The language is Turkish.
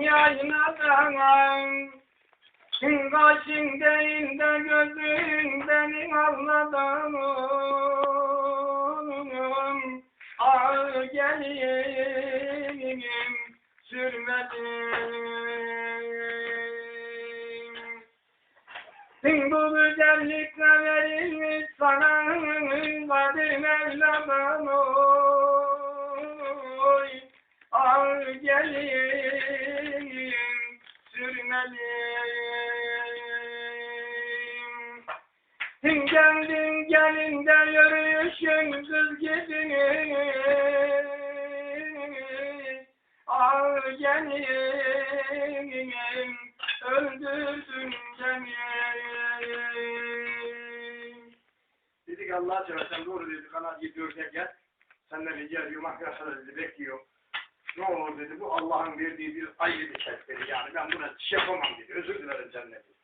Yaynadan Kaşın değil de gözün beni anladın Ağır gelin sürmedim Bu güzellikle verilmiş sana Mevlam'ın oy. Ağır gelin sürmedim Geldin gelin de yürüyüşün kız gidiniz Ağır gelin Dedik Allah'a seversen doğru dedi. Kanat gidiyor gel. Senden rica ediyorum arkadaşlar dedi bekliyor. Ne olur dedi bu Allah'ın verdiği bir ayrı bir ses dedi. Yani ben buna şey yapamam dedi. Özür dilerim senden dedi.